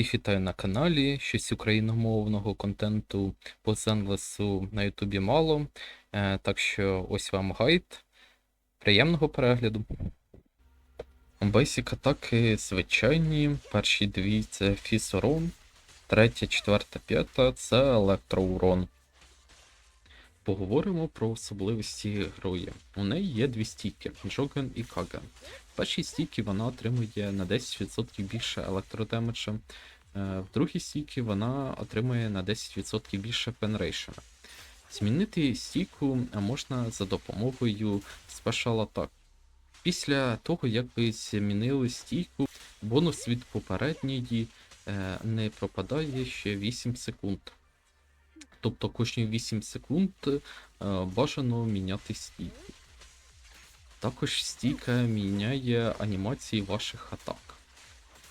Всіх вітаю на каналі. Щось україномовного контенту по Зенлесу на Ютубі мало. Е, так що ось вам гайд. Приємного перегляду. Бейсік атаки звичайні. Перші дві це фізурон, третя, четверта, п'ята це електроурон. Поговоримо про особливості герої. У неї є дві стійки Джоген і Каген. В першій стійці вона отримує на 10% більше електродемеджа, е, в другій стійці вона отримує на 10% більше пенрейшена. Змінити стійку можна за допомогою Special Attack. Після того, як ви змінили стійку, бонус від попередньої е, не пропадає ще 8 секунд. Тобто кожні 8 секунд е, бажано міняти стійку. Також стійка міняє анімації ваших атак.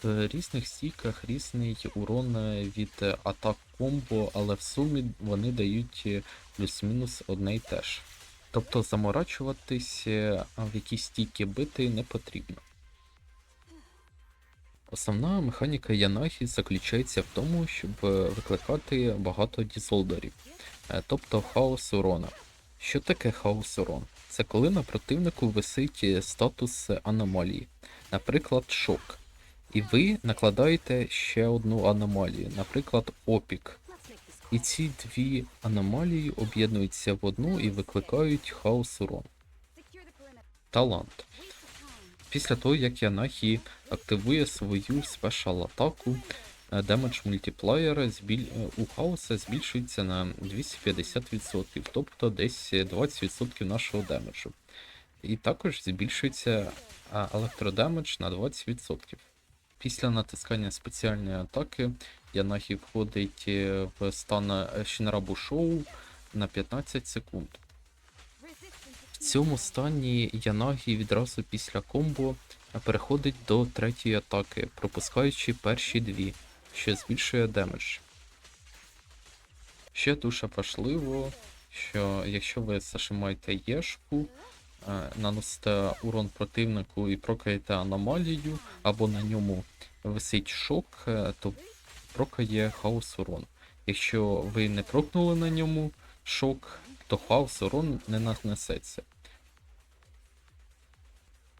В різних стійках різний урон від атак комбо, але в сумі вони дають плюс-мінус одне й те ж. Тобто заморачуватись е, в якісь стійки бити не потрібно. Основна механіка Янахі заключається в тому, щоб е, викликати багато дізолдерів, е, тобто хаос урона. Що таке хаос урон? Це коли на противнику висить е, статус аномалії, наприклад, шок. І ви накладаєте ще одну аномалію, наприклад, опік. І ці дві аномалії об'єднуються в одну і викликають хаос урон. Талант. Після того, як Янахі активує свою спешал атаку, демедж мультиплеєра е, у хаоса збільшується на 250%, тобто десь 20% нашого демеджу. І також збільшується електродемедж на 20%. Після натискання спеціальної атаки Янахі входить е, в стан е, Шинрабу Шоу на 15 секунд. Цьому стані Янагі відразу після комбо переходить до третьої атаки, пропускаючи перші дві, що збільшує демедж. Ще дуже важливо, що якщо ви зажимаєте єшку, е, наносите урон противнику і прокаєте аномалію, або на ньому висить шок, е, то прокає хаос урон. Якщо ви не прокнули на ньому шок, то хаос урон не нанесеться.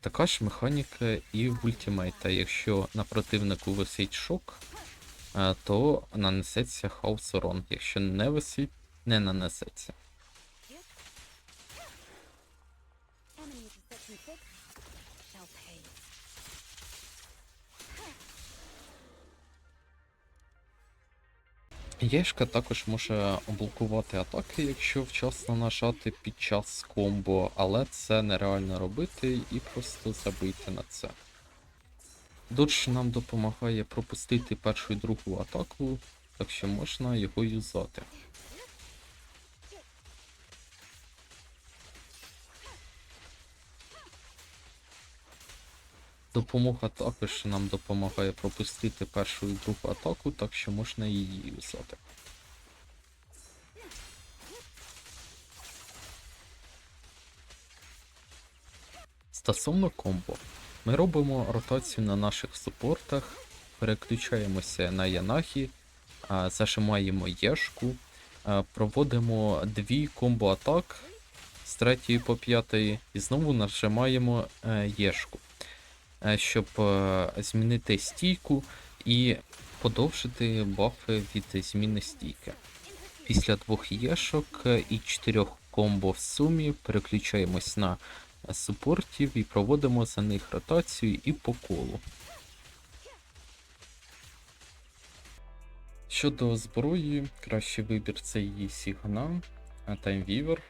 Така ж механіка і в ультимейта. Якщо на противнику висить шок, е, то нанесеться хаос урон. Якщо не висить, не нанесеться. Єшка також може блокувати атаки, якщо вчасно нажати під час комбо, але це нереально робити і просто забийте на це. Додж нам допомагає пропустити першу і другу атаку, так що можна його юзати. Допомога також нам допомагає пропустити першу і другу атаку, так що можна її юзати. Стосовно комбо, ми робимо ротацію на наших супортах, переключаємося на Янахі, зажимаємо Єшку, проводимо дві комбо атак з третьої по п'ятої і знову нажимаємо е, Єшку, щоб е, змінити стійку і подовжити бафи від зміни стійки. Після двох єшок е, і чотирьох комбо в сумі переключаємось на супортів і проводимо за них ротацію і по колу. Щодо зброї, кращий вибір це її Сігана, Таймвівер.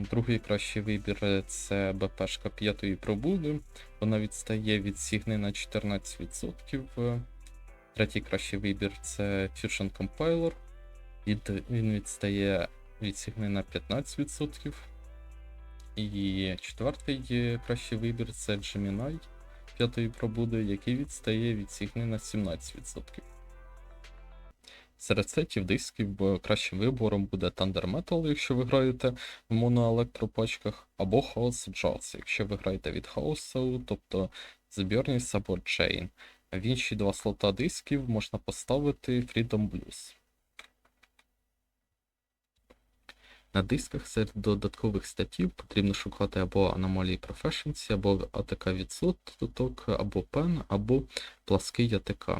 Другий кращий вибір е, це БПшка п'ятої пробуди. Вона відстає від Сігни на 14%. Е, Третій кращий вибір це Fusion Compiler. Він відстає від Сігни на 15%. І четвертий е, кращий вибір це Gemini п'ятої пробуди, який відстає від Сігни на 17%. Серед сетів дисків кращим вибором буде Thunder Metal, якщо ви граєте в моноелектропачках, або House Jazz, якщо ви граєте від House, тобто The Burnies або Chain. В інші два слота дисків можна поставити Freedom Blues. На дисках серед додаткових статів потрібно шукати або аномалії Proficiency, або АТК відсоток, або PEN, або плаский АТК.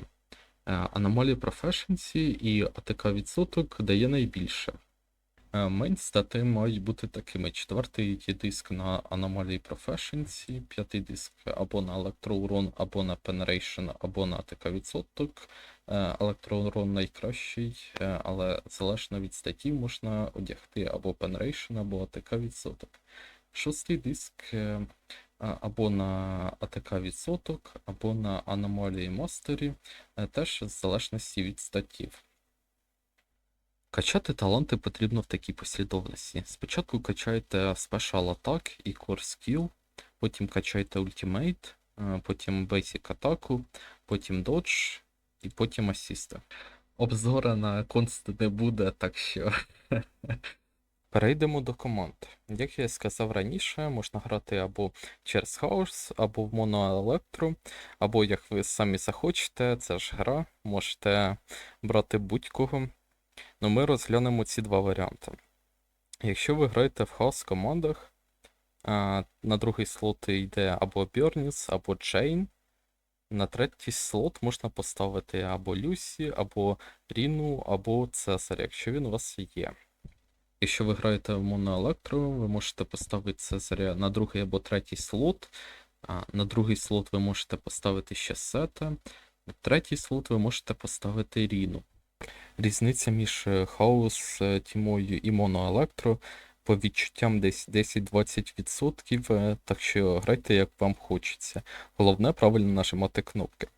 Е, Аномалії Proficiency і АТК відсоток дає найбільше. Е, Мейн стати мають бути такими: четвертий диск на аномалії Proficiency, п'ятий диск або на електроурон, або на Penetration, або на АТК відсоток. Е, Електроурон найкращий, е, але залежно від статті можна одягти або Penetration, або АТК відсоток. Шостий диск е, або на АТК відсоток, або на аномалії Mastery, е, теж в залежності від статтів. Качати таланти потрібно в такій послідовності. Спочатку качайте Special Attack і Core Skill, потім качайте Ultimate, е, потім Basic атаку, потім Dodge і потім асісти. Обзора на конст не буде, так що. Перейдемо до команд. Як я сказав раніше, можна грати або через хаос, або в моноелектро, або як ви самі захочете, це ж гра, можете брати будь-кого. Ну, ми розглянемо ці два варіанти. Якщо ви граєте в хаос командах, на другий слот йде або Берніс, або Джейн. На третій слот можна поставити або Люсі, або Ріну, або Цесар, якщо він у вас є. Якщо ви граєте в моноелектро, ви можете поставити Цезаря на другий або третій слот. А на другий слот ви можете поставити ще сета. На третій слот ви можете поставити Ріну. Різниця між е, хаос е, тімою і моноелектро по відчуттям десь 10-20%, е, так що грайте як вам хочеться. Головне правильно нажимати кнопки.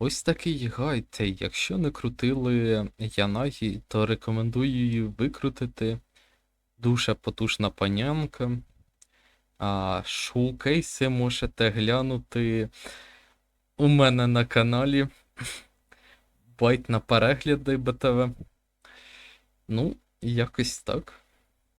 Ось такий гайд. Якщо не крутили Янагі, то рекомендую її викрутити. Дуже потужна панянка. А шоукейси можете глянути у мене на каналі. Байт на перегляди БТВ. Ну, якось так.